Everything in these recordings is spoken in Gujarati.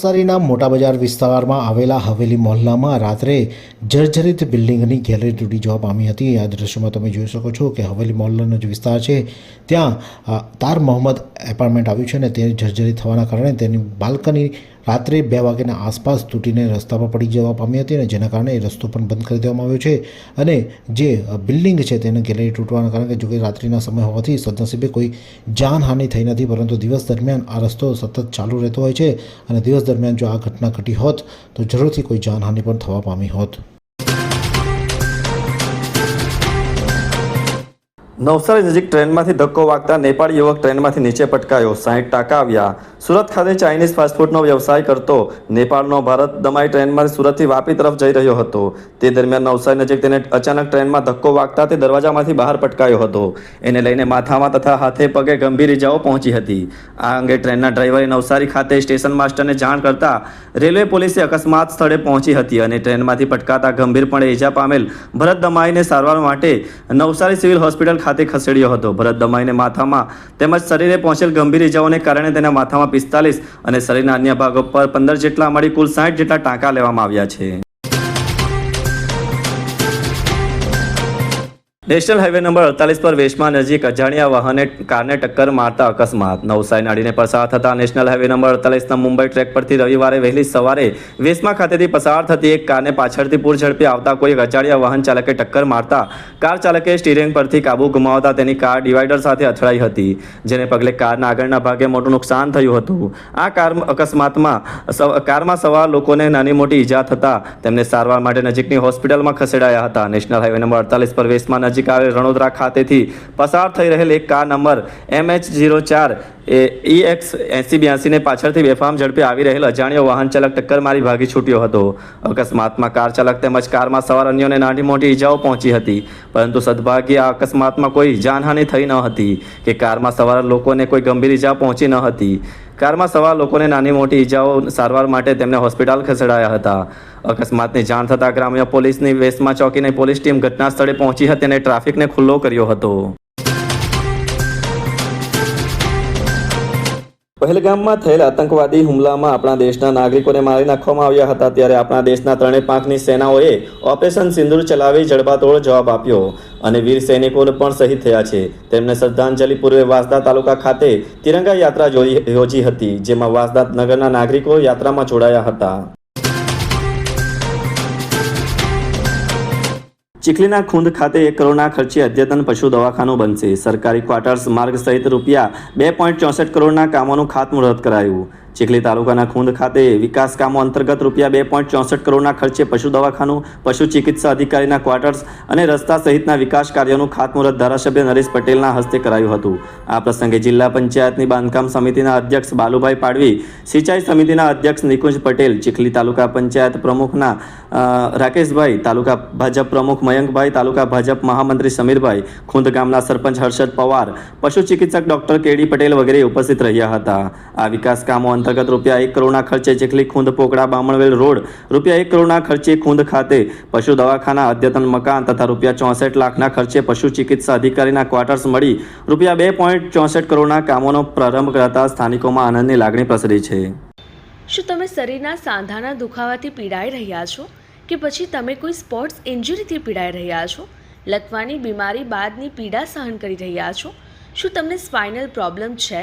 નવસારીના મોટા બજાર વિસ્તારમાં આવેલા હવેલી મોહલ્લામાં રાત્રે જર્જરિત બિલ્ડિંગની ગેલેરી તૂટી જવા પામી હતી. આ દ્રશ્યમાં તમે જોઈ શકો છો કે હવેલી મોહલ્લાનો જે વિસ્તાર છે. ત્યાં તાર મોહમ્મદ એપાર્ટમેન્ટ આવ્યું છે ને તે જર્જરિત થવાના કારણે તેની બાલ્કની રાત્રે બે વાગ્યાના આસપાસ તૂટીને રસ્તા પર પડી જવા પામી હતી અને જેના કારણે રસ્તો પણ બંધ કરી દેવામાં આવ્યો છે. અને જે બિલ્ડિંગ છે તેને ગેલેરી તૂટવાના કારણે જો કે રાત્રિના સમય હોવાથી સદનસીબે કોઈ જાનહાનિ થઈ નથી, પરંતુ દિવસ દરમિયાન આ રસ્તો સતત ચાલુ રહેતો હોય છે અને દિવસ દરમિયાન જો આ ઘટના ઘટી હોત તો જરૂરથી કોઈ જાનહાનિ પણ થવા પામી હોત. નવસારી નજીક ટ્રેનમાંથી ધક્કો વાગતા નેપાળી યુવક ટ્રેનમાંથી નીચે પટકાયો. સાહીઠ ટાંકા આવ્યા. સુરત ખાતે ચાઇનીઝ ફાસ્ટફૂડનો વ્યવસાય કરતો નેપાળનો ભારત દમાઈ ટ્રેનમાંથી સુરતથી વાપી તરફ જઈ રહ્યો હતો. તે દરમિયાન નવસારી નજીક તેને અચાનક ટ્રેનમાં ધક્કો વાગતા તે દરવાજામાંથી બહાર પટકાયો હતો. એને લઈને માથામાં તથા હાથે પગે ગંભીર ઇજાઓ પહોંચી હતી. આ અંગે ટ્રેનના ડ્રાઈવરે નવસારી ખાતે સ્ટેશન માસ્ટરને જાણ કરતા રેલવે પોલીસે અકસ્માત સ્થળે પહોંચી હતી અને ટ્રેનમાંથી પટકાતા ગંભીરપણે ઇજા પામેલ ભરત દમાઈને સારવાર માટે નવસારી સિવિલ હોસ્પિટલ ખાતે ખસેડ્યો હતો. ભરત દમાઈને માથામાં તેમજ શરીરે પહોંચેલ ગંભીર ઇજાઓને કારણે તેના માથામાં પિસ્તાલીસ અને શરીરના અન્ય ભાગો પર પંદર જેટલા મળી કુલ સાઠ જેટલા ટાંકા લેવામાં આવ્યા છે. નેશનલ હાઈવે નંબર અડતાલીસ પર વેશમાં નજીક અજાણ્યા વાહને કારને ટક્કર મારતા અકસ્માત. નવસારી નાડીને પસાર થતા નેશનલ હાઈવે નંબર અડતાલીસના મુંબઈ ટ્રેક પરથી રવિવારે વહેલી સવારે વેશમાં ખાતેથી પસાર થતી એક કારને પાછળથી પૂર ઝડપે આવતા કોઈ અજાણ્યા વાહન ચાલકે ટક્કર મારતા કાર ચાલકે સ્ટીરિંગ પરથી કાબુ ગુમાવતા તેની કાર ડિવાઈડર સાથે અથડાઈ હતી, જેને પગલે કારના આગળના ભાગે મોટું નુકસાન થયું હતું. આ કાર અકસ્માતમાં કારમાં સવાર લોકોને નાની મોટી ઈજા થતા તેમને સારવાર માટે નજીકની હોસ્પિટલમાં ખસેડાયા હતા. નેશનલ હાઈવે નંબર અડતાલીસ પર વેસમાં નજીક આવેલ રણોદરા ખાતેથી પસાર થઈ રહેલ એક car number M H zero ચાર ઈ એક્સ એસી બ્યાસીને પાછળથી બેફામ ઝડપે આવી રહેલ અજાણ્યો વાહન ચાલક ટક્કર મારી ભાગી છૂટ્યો હતો. અકસ્માતમાં કાર ચાલક તેમજ કારમાં સવાર અન્યોને નાની મોટી ઈજાઓ પહોંચી હતી, પરંતુ સદભાગ્યે આ અકસ્માતમાં કોઈ જાનહાનિ થઈ ન હતી કે કારમાં સવાર લોકોને કોઈ ગંભીર ઈજા પહોંચી ન હતી. કારમાં સવાર લોકોને નાની મોટી ઈજાઓ સારવાર માટે તેમને હોસ્પિટલ ખસેડાયા હતા. અકસ્માતની જાણ થતાં ગ્રામ્ય પોલીસની વેસમાં ચોકીની પોલીસ ટીમ ઘટના સ્થળે પહોંચી હતી અને ટ્રાફિકને ખુલ્લો કર્યો હતો. પહેલગામમાં થયેલ આતંકવાદી હુમલામાં આપણા દેશના નાગરિકોને મારી નાખવામાં આવ્યા હતા ત્યારે આપણા દેશના ત્રણેય પાંખની સેનાઓએ ઓપરેશન સિંદૂર ચલાવી જડબાતોડ જવાબ આપ્યો અને વીર સૈનિકોને પણ શહીદ થયા છે. તેમને શ્રદ્ધાંજલિ પૂર્વે વાંસદા તાલુકા ખાતે તિરંગા યાત્રા યોજી હતી, જેમાં વાંસદા નગરના નાગરિકો યાત્રામાં જોડાયા હતા. ચીખલીના ખૂંદ ખાતે એક કરોડના ખર્ચે અદ્યતન પશુ દવાખાનું બનશે. સરકારી ક્વાર્ટર્સ માર્ગ સહિત રૂપિયા બે પોઈન્ટ ચોસઠ કરોડના કામોનું ખાતમુહૂર્ત કરાયું. ચીખલી તાલુકાના ખૂંદ ખાતે વિકાસ કામો અંતર્ગત રૂપિયા બે પોઈન્ટ ચોસઠ કરોડના ખર્ચે પશુ દવાખાનું, પશુ ચિકિત્સા અધિકારીના ક્વાર્ટર્સ અને રસ્તા સહિતના વિકાસ કાર્યોનું ખાતમુહૂર્ત ધારાસભ્ય નરેશ પટેલના હસ્તે કરાયું હતું. આ પ્રસંગે જિલ્લા પંચાયતની બાંધકામ સમિતિના અધ્યક્ષ બાલુભાઈ પાડવી, સિંચાઈ સમિતિના અધ્યક્ષ નિકુંજ પટેલ, ચીખલી તાલુકા પંચાયત પ્રમુખના રાકેશભાઈ, તાલુકા ભાજપ પ્રમુખ મયંકભાઈ, તાલુકા ભાજપ મહામંત્રી સમીરભાઈ, ખૂંદ ગામના સરપંચ હર્ષદ પવાર, પશુ ચિકિત્સક ડોક્ટર કેડી પટેલ વગેરે ઉપસ્થિત રહ્યા હતા. આ વિકાસ કામો અંતર્ગત રૂપિયા એક કરોડના ખર્ચે ચીખલી ખુંદ પોકડા બામણવેલ રોડ, રૂપિયા એક કરોડના ખર્ચે ખુંદ ખાતે, પશુ દવાખાના, અદ્યતન મકાન તથા રૂપિયા ચોસઠ લાખના ખર્ચે પશુ ચિકિત્સા અધિકારીના ક્વાર્ટર્સ મળી. રૂપિયા બે પોઈન્ટ ચોસઠ કરોડના કામોનો પ્રારંભ કરાતા સ્થાનિકોમાં આનંદની લાગણી પ્રસરી છે. શું તમે શરીરના સાંધાના દુખાવાથી પીડાઈ રહ્યા છો? કે પછી તમે કોઈ સ્પોર્ટ્સ ઇન્જરીથી પીડાઈ રહ્યા છો? લકવાની બીમારી બાદની પીડા સહન કરી રહ્યા છો? શું તમને સ્પાઇનલ પ્રોબ્લેમ છે?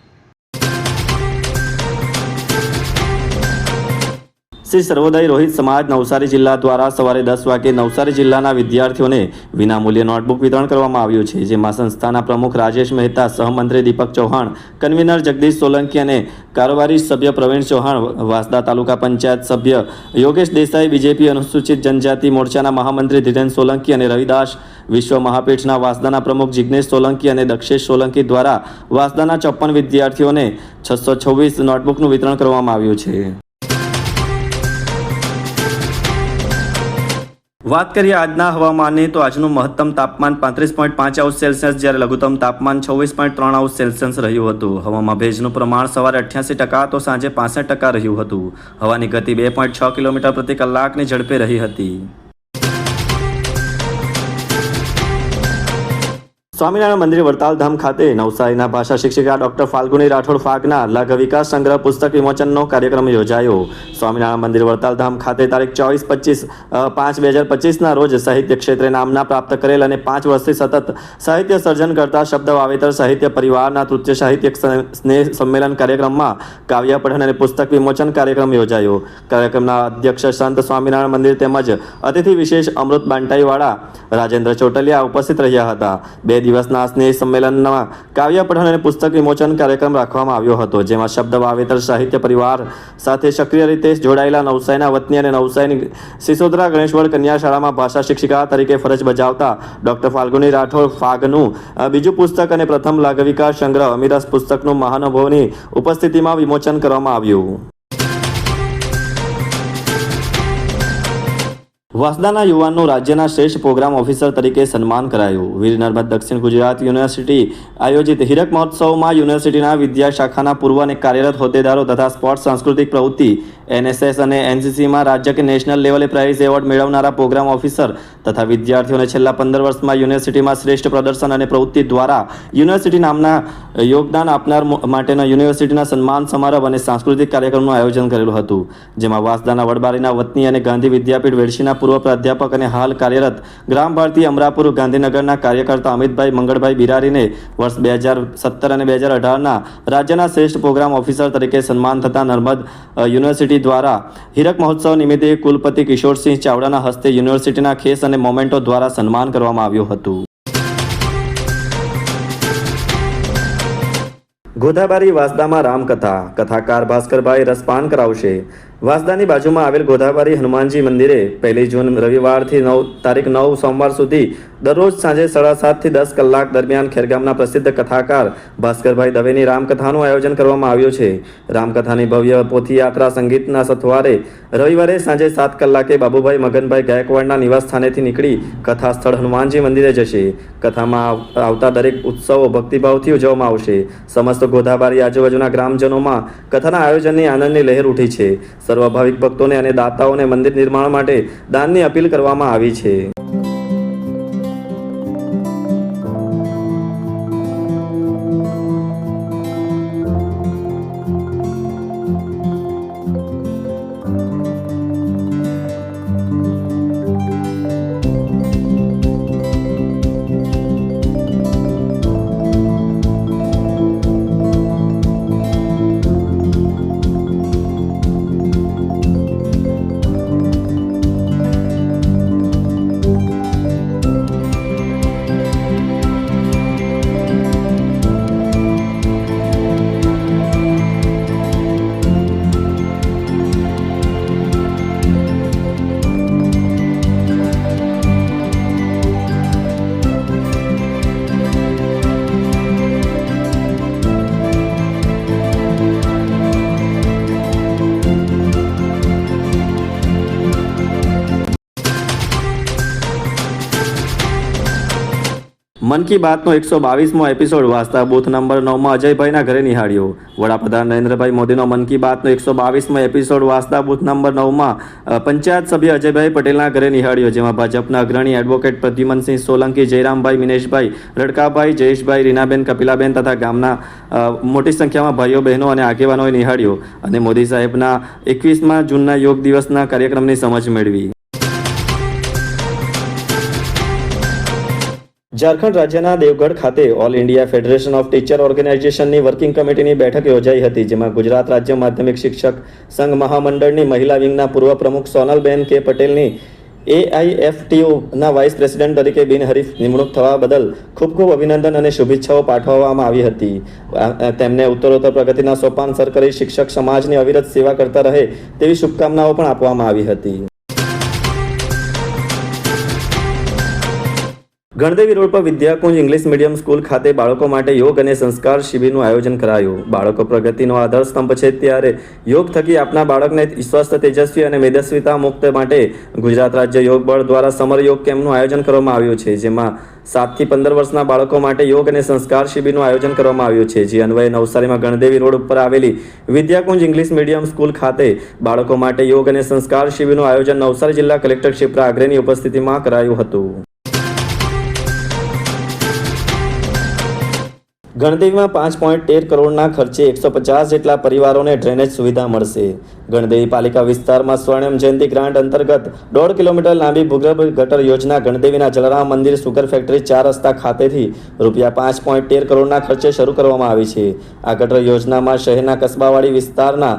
શ્રી સર્વોદય રોહિત સમાજ નવસારી જિલ્લા દ્વારા સવારે દસ વાગે નવસારી જિલ્લાના વિદ્યાર્થીઓને વિનામૂલ્યે નોટબુક વિતરણ કરવામાં આવ્યું છે, જેમાં સંસ્થાના પ્રમુખ રાજેશ મહેતા, સહમંત્રી દીપક ચૌહાણ, કન્વીનર જગદીશ સોલંકી અને કારોબારી સભ્ય પ્રવીણ ચૌહાણ, વાસદા તાલુકા પંચાયત સભ્ય યોગેશ દેસાઈ, બીજેપી અનુસૂચિત જનજાતિ મોરચાના મહામંત્રી ધીરેન સોલંકી અને રવિદાસ વિશ્વ મહાપીઠના વાસદાના પ્રમુખ જિજ્ઞેશ સોલંકી અને દક્ષેશ સોલંકી દ્વારા વાસદાના ચોપ્પન વિદ્યાર્થીઓને છસો છવ્વીસ નોટબુકનું વિતરણ કરવામાં આવ્યું છે. વાત કરીએ આજના હવામાનની, તો આજનું મહત્તમ તાપમાન પાંત્રીસ પોઈન્ટ પાંચ આઉસ સેલ્સિયસ, જ્યારે લઘુત્તમ તાપમાન છવ્વીસ પોઈન્ટ ત્રણ આઉટ સેલ્સિયસ રહ્યું હતું. હવામાં ભેજનું પ્રમાણ સવારે અઠ્યાસી ટકા, તો સાંજે પાસઠ ટકા રહ્યું હતું. હવાની ગતિ બે પોઈન્ટ છ કિલોમીટર પ્રતિ કલાકની ઝડપે રહી હતી. સ્વામિનારાયણ મંદિર વડતાલધામ ખાતે નવસારીના ભાષા શિક્ષિકા ડોક્ટર ફાલ્ગુની રાઠોડ ફાગના લઘ વિકાસ સંગ્રહ પુસ્તક વિમોચનનો કાર્યક્રમ યોજાયો. સ્વામિનારાયણ મંદિર વડતાલધામ ખાતે તારીખ ચોવીસ પચીસ પાંચ બે હજાર પચીસના રોજ સાહિત્ય ક્ષેત્રે નામના પ્રાપ્ત કરેલ અને પાંચ વર્ષથી સતત સાહિત્ય સર્જન કરતા શબ્દ વાવેતર સાહિત્ય પરિવારના તૃતીય સાહિત્ય સ્નેહ સંમેલન કાર્યક્રમમાં કાવ્ય પઠન અને પુસ્તક વિમોચન કાર્યક્રમ યોજાયો. કાર્યક્રમના અધ્યક્ષ સંત સ્વામિનારાયણ મંદિર તેમજ અતિથિ વિશેષ અમૃત બાંટાઈવાળા રાજેન્દ્ર ચોટલિયા ઉપસ્થિત રહ્યા હતા. બે દિવસના સ્નેહ સંમેલનમાં કાવ્ય પઠન અને પુસ્તક વિમોચન કાર્યક્રમ રાખવામાં આવ્યો હતો, જેમાં શબ્દ વાવેતર, સાહિત્ય પરિવાર સાથે સક્રિય રીતે જોડાયેલા નવસાઈના વતની અને નવસાઈની સિસોદરા ગણેશ્વર કન્યા શાળામાં ભાષા શિક્ષિકા તરીકે ફરજ બજાવતા ડોક્ટર ફાલ્ગુની રાઠોડ ફાગનું બીજું પુસ્તક અને પ્રથમ લાગવિકા સંગ્રહ અમીરસ પુસ્તકનું મહાનુભવની ઉપસ્થિતિમાં વિમોચન કરવામાં આવ્યું. વાસદાના યુવાનનું રાજ્યના શ્રેષ્ઠ પ્રોગ્રામ ઓફિસર તરીકે સન્માન કરાયું. વીર નર્મદ દક્ષિણ ગુજરાત યુનિવર્સિટી આયોજિત હીરક મહોત્સવમાં યુનિવર્સિટીના વિદ્યા શાખાના પૂર્વ અને કાર્યરત હોદ્દેદારો તથા સ્પોર્ટ્સ સાંસ્કૃતિક પ્રવૃત્તિ, એનએસએસ અને એનસીસીમાં રાજ્ય કે નેશનલ લેવલે પ્રાઇઝ એવોર્ડ મેળવનારા પ્રોગ્રામ ઓફિસર તથા વિદ્યાર્થીઓને છેલ્લા પંદર વર્ષમાં યુનિવર્સિટીમાં શ્રેષ્ઠ પ્રદર્શન અને પ્રવૃત્તિ દ્વારા યુનિવર્સિટી નામના યોગદાન આપનાર માટેના યુનિવર્સિટીના સન્માન સમારંભ અને સાંસ્કૃતિક કાર્યક્રમનું આયોજન કરેલું હતું, જેમાં વાસદાના વડબારીના વતની અને ગાંધી વિદ્યાપીઠ વેડશીના પૂર્વ પ્રાધ્યાપક અને હાલ કાર્યરત ગ્રામ ભારતી અમરાપુર ગાંધીનગરના કાર્યકર્તા અમિતભાઈ મંગળભાઈ બિરારીને વર્ષ બે હજાર સત્તર અને બે હજાર અઢારના રાજ્યના શ્રેષ્ઠ પ્રોગ્રામ ઓફિસર તરીકે સન્માન થતા નર્મદ યુનિવર્સિટી દ્વારા હીરક મહોત્સવ નિમિત્તે કુલપતિ કિશોરસિંહ ચાવડાના હસ્તે યુનિવર્સિટીના ખેસ અને મોમેન્ટો દ્વારા સન્માન કરવામાં આવ્યું હતું. ગોધાબારી વાસદામાં રામકથા, કથાકાર ભાસ્કરભાઈ રસપાન કરાવશે. વાસદાની બાજુમાં આવેલ ગોધાબારી હનુમાનજી મંદિરે પહેલી જૂન રવિવારથી નવ તારીખ નવ સોમવાર સુધી દરરોજ સાંજે સાડા સાતથી દસ કલાક દરમિયાન ખેરગામના પ્રસિદ્ધ કથાકાર ભાસ્કરભાઈ દવેની રામકથાનું આયોજન કરવામાં આવ્યું છે. રામકથાની ભવ્ય પોથીયાત્રા સંગીતના સથવારે રવિવારે સાંજે સાત કલાકે બાબુભાઈ મગનભાઈ ગાયકવાડના નિવાસ સ્થાનેથી નીકળી કથા સ્થળ હનુમાનજી મંદિરે જશે. કથામાં આવતા દરેક ઉત્સવો ભક્તિભાવથી ઉજવવામાં આવશે. સમસ્ત ગોધાબારી આજુબાજુના ગ્રામજનોમાં કથાના આયોજનની આનંદની લહેર ઉઠી છે. સર્વ ભાવિક ભક્તોને અને દાતાઓને મંદિર નિર્માણ માટે દાનની અપીલ કરવામાં આવી છે. મન કી બાતનો એકસો બાવીસમો એપિસોડ વાસ્તા બૂથ નંબર નવમાં અજયભાઈના ઘરે નિહાળ્યો. વડાપ્રધાન નરેન્દ્રભાઈ મોદીનો મન કી બાતનો એકસો બાવીસમો એપિસોડ વાસ્તા બૂથ નંબર નવમાં પંચાયત સભ્ય અજયભાઈ પટેલના ઘરે નિહાળ્યો, જેમાં ભાજપના અગ્રણી એડવોકેટ પ્રદ્યુમનસિંહ સોલંકી, જયરામભાઈ મિનેશભાઈ, રડકાભાઈ, જયેશભાઈ, રીનાબેન, કપિલાબેન તથા ગામના મોટી સંખ્યામાં ભાઈઓ, બહેનો અને આગેવાનોએ નિહાળ્યો અને મોદી સાહેબના એકવીસમાં જૂનના યોગ દિવસના કાર્યક્રમની સમજ મેળવી. ઝારખંડ રાજ્યના દેવગઢ ખાતે all India federation of teacher ઓર્ગેનાઇઝેશનની working કમિટીની બેઠક યોજાઈ હતી, જેમાં ગુજરાત રાજ્ય માધ્યમિક શિક્ષક સંઘ મહામંડળની મહિલા વિંગના પૂર્વ પ્રમુખ સોનલબેન કે પટેલની એઆઈએફટીયુના વાઇસ પ્રેસિડેન્ટ તરીકે બિનહરીફ નિમણૂક થવા બદલ ખૂબ ખૂબ અભિનંદન અને શુભેચ્છાઓ પાઠવવામાં આવી હતી. તેમને ઉત્તરોત્તર પ્રગતિના સોપાન સર કરી શિક્ષક સમાજની અવિરત સેવા કરતા રહે તેવી શુભકામનાઓ પણ આપવામાં આવી હતી. ગણદેવી રોડ પર વિદ્યાકુંજ ઇંગ્લિશ મીડિયમ સ્કૂલ ખાતે બાળકો માટે યોગ અને સંસ્કાર શિબિરનું આયોજન કરાયું. બાળકો પ્રગતિનો આધાર સ્તંભ છે ત્યારે યોગ થકી આપના બાળકને સ્વસ્થ, તેજસ્વી અને મેદસ્વીતા મુક્ત માટે ગુજરાત રાજ્ય યોગ બળ દ્વારા સમર યોગ કેમ્પનું આયોજન કરવામાં આવ્યું છે, જેમાં સાતથી પંદર વર્ષના બાળકો માટે યોગ અને સંસ્કાર શિબિરનું આયોજન કરવામાં આવ્યું છે. જે અન્વયે નવસારીમાં ગણદેવી રોડ ઉપર આવેલી વિદ્યાકુંજ ઇંગ્લિશ મીડિયમ સ્કૂલ ખાતે બાળકો માટે યોગ અને સંસ્કાર શિબિરનું આયોજન નવસારી જિલ્લા કલેક્ટર ક્ષિપ્રા આગ્રેની ઉપસ્થિતિમાં કરાયું હતું. ગણદેવીમાં પાંચ પોઈન્ટ તેર કરોડના ખર્ચે એકસો પચાસ જેટલા પરિવારોને ડ્રેનેજ સુવિધા મળશે. ગણદેવી પાલિકા વિસ્તારમાં સ્વર્ણિમ જયંતિ ગ્રાન્ટ અંતર્ગત દોઢ કિલોમીટર લાંબી ભૂગર્ભ ગટર યોજના ગણદેવીના જલારામ મંદિર સુગર ફેક્ટરી ચાર રસ્તા ખાતેથી રૂપિયા પાંચ પોઈન્ટ તેર કરોડના ખર્ચે શરૂ કરવામાં આવી છે. આ ગટર યોજનામાં શહેરના કસ્બાવાડી વિસ્તારના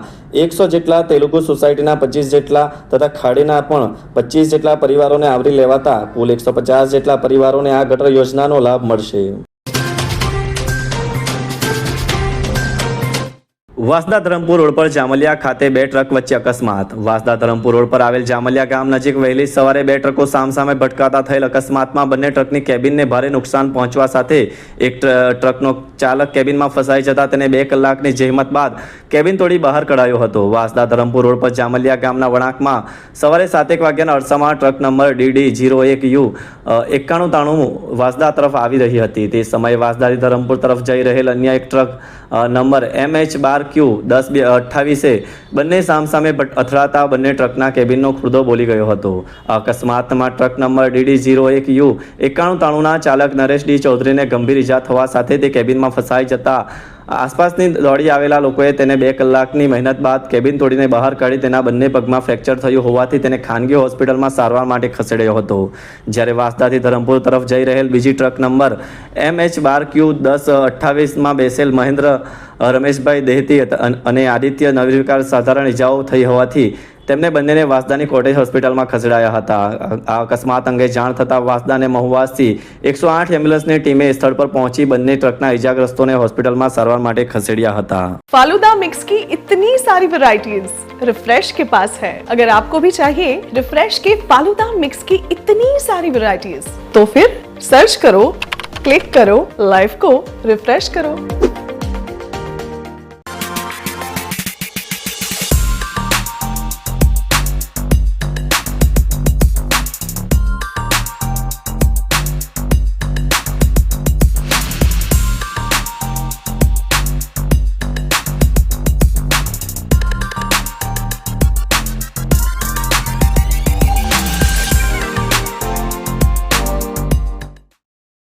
એકસો જેટલા તેલુગુ સોસાયટીના પચીસ જેટલા તથા ખાડીના પણ પચીસ જેટલા પરિવારોને આવરી લેવાતા કુલ એકસો પચાસ જેટલા પરિવારોને આ ગટર યોજનાનો લાભ મળશે. વાસદા ધરમપુર રોડ પર જામલિયા ખાતે બે ટ્રક વચ્ચે અકસ્માત. વાસદા ધરમપુર રોડ પર આવેલ જામલિયા ગામ નજીક વહેલી સવારે બે ટ્રકો સામસામે ભટકાતા થયેલ અકસ્માતમાં બંને ટ્રકની કેબિનને ભારે નુકસાન પહોંચવા સાથે એક ટ્ર- ટ્રકનો ચાલક કેબિનમાં ફસાઈ જતા તેને બે કલાકની જહેમત બાદ કેબિન તોડી બહાર કઢાયો હતો. વાસદા ધરમપુર રોડ પર જામલિયા ગામના વળાંકમાં સવારે સાતેક વાગ્યાના અરસામાં ટ્રક નંબર ડીડી જીરો એક યુ એકાણું તાણું વાસદા તરફ આવી રહી હતી. તે સમયે વાસદાથી ધરમપુર તરફ જઈ રહેલ અન્ય એક ટ્રક નંબર એમ એચ બાર ક્યુ દસ બે અઠ્ઠાવીસે બંને સામસામે અથડાતા બંને ટ્રકના કેબિનનો ખુરદો બોલી ગયો હતો. અકસ્માતમાં ટ્રક નંબર ડીડી જીરો એક યુ એકાણું તાણુંના ચાલક નરેશ ડી ચૌધરીને ગંભીર ઇજા થવા સાથે તે કેબિનમાં ફસાઈ જતા આસપાસની દોડી આવેલા લોકોએ તેને બે કલાકની મહેનત બાદ કેબિન તોડીને બહાર કાઢી તેના બંને પગમાં ફ્રેક્ચર થયું હોવાથી તેને ખાનગી હોસ્પિટલમાં સારવાર માટે ખસેડ્યો હતો. જ્યારે વાસદાથી ધરમપુર તરફ જઈ રહેલ બીજી ટ્રક નંબર એમ એચ બાર ક્યુ દસ અઠ્ઠાવીસમાં બેસેલ મહેન્દ્ર, રમેશભાઈ દેહતી હતા અને આદિત્ય નવનિર્વિકાર સાધારણ ઇજાઓ થઈ હોવાથી તેમને બંનેને વાસદાની કોટેજ હોસ્પિટલમાં ખસેડાયા હતા આ અકસ્માત અંગે જાણ થતાં વાસદા અને મહુવાસથી એકસો આઠ એમ્બ્યુલન્સની ટીમે સ્થળ પર પહોંચી બંને ટ્રકના ઇજાગ્રસ્તોને હોસ્પિટલમાં સારવાર માટે ખસેડ્યા હતા फालूदा मिक्स की इतनी सारी वैरायटीज रिफ्रेश के पास है अगर आपको भी चाहिए रिफ्रेश के फालूदा मिक्स की इतनी सारी वैरायटीज तो फिर सर्च करो क्लिक करो लाइफ को रिफ्रेश करो